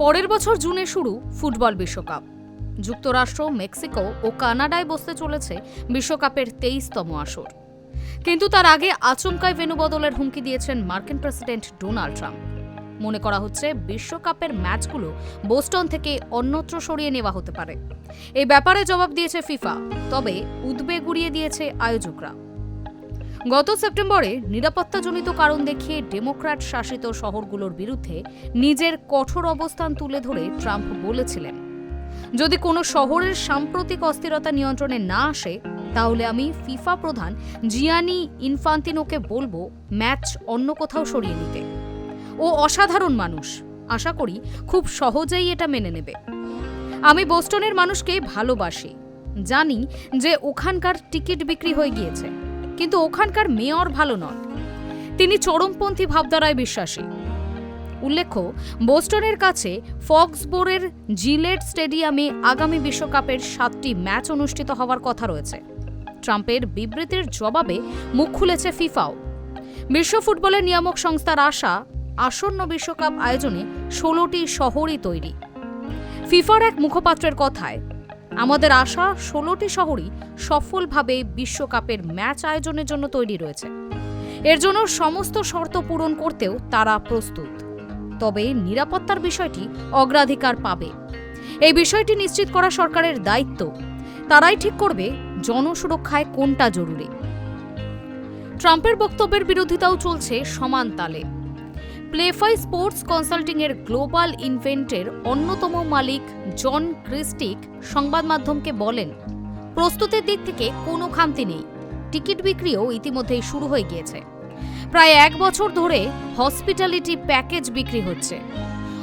পরের বছর জুনে শুরু ফুটবল বিশ্বকাপ। যুক্তরাষ্ট্র, মেক্সিকো ও কানাডায় বসতে চলেছে বিশ্বকাপের তেইশতম আসর। কিন্তু তার আগে আচমকায় ভেনু বদলের হুমকি দিয়েছেন মার্কিন প্রেসিডেন্ট ডোনাল্ড ট্রাম্প। মনে করা হচ্ছে বিশ্বকাপের ম্যাচগুলো বোস্টন থেকে অন্যত্র সরিয়ে নেওয়া হতে পারে। এই ব্যাপারে জবাব দিয়েছে ফিফা, তবে উদ্বেগ উড়িয়ে দিয়েছে আয়োজকরা। গত সেপ্টেম্বরে নিরাপত্তাজনিত কারণ দেখিয়ে ডেমোক্র্যাট শাসিত শহরগুলোর বিরুদ্ধে নিজের কঠোর অবস্থান তুলে ধরে ট্রাম্প বলেছিলেন, যদি কোনো শহরের সাম্প্রতিক অস্থিরতা নিয়ন্ত্রণে না আসে, তাহলে আমি ফিফা প্রধান জিয়ানি ইনফান্তিনোকে বলব ম্যাচ অন্য কোথাও সরিয়ে নিতে। ও অসাধারণ মানুষ। আশা করি খুব সহজেই এটা মেনে নেবে। আমি বোস্টনের মানুষকে ভালোবাসি। জানি যে ওখানকার টিকিট বিক্রি হয়ে গিয়েছে। কিন্তু ওখানকার মেয়র ভালো নন। তিনি চরমপন্থী ভাবধারায় বিশ্বাসী। উল্লেখ্য, বোস্টনের কাছে ফক্সবোরের জিলেট স্টেডিয়ামে আগামী বিশ্বকাপের সাতটি ম্যাচ অনুষ্ঠিত হওয়ার কথা রয়েছে। ট্রাম্পের বিবৃতির জবাবে মুখ খুলেছে ফিফাও। বিশ্ব ফুটবলের নিয়ামক সংস্থার আশা, আসন্ন বিশ্বকাপ আয়োজনে ষোলোটি শহরই তৈরি। ফিফার এক মুখপাত্রের কথায় আমাদের আশা, ষোলোটি শহরই সফলভাবে বিশ্বকাপের ম্যাচ আয়োজনের জন্য তৈরি রয়েছে। এর জন্য সমস্ত শর্ত পূরণ করতেও তারা প্রস্তুত। তবে নিরাপত্তার বিষয়টি অগ্রাধিকার পাবে। এই বিষয়টি নিশ্চিত করা সরকারের দায়িত্ব। তারাই ঠিক করবে জনসুরক্ষায় কোনটা জরুরি। ট্রাম্পের বক্তব্যের বিরোধিতাও চলছে সমান তালে। প্লেফাই স্পোর্টস কনসাল্টিং এর গ্লোবাল ইনভেন্টের অন্যতম মালিক জন ক্রিস্টিক সংবাদ মাধ্যমকে বলেন, প্রস্তুতির দিক থেকে কোনো খামতি নেই। টিকিট বিক্রিও ইতিমধ্যেই শুরু হয়ে গিয়েছে। প্রায় এক বছর ধরে হসপিটালিটি প্যাকেজ বিক্রি হচ্ছে।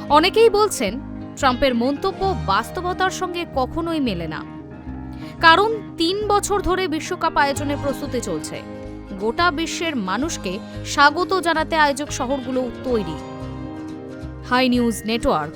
অনেকেই বলছেন, ট্রাম্পের মন্তব্য বাস্তবতার সঙ্গে কখনোই মেলে না। কারণ তিন বছর ধরে বিশ্বকাপ আয়োজনের প্রস্তুতি চলছে। গোটা বিশ্বের মানুষকে স্বাগত জানাতে আয়োজক শহরগুলো তৈরি। Hi news network.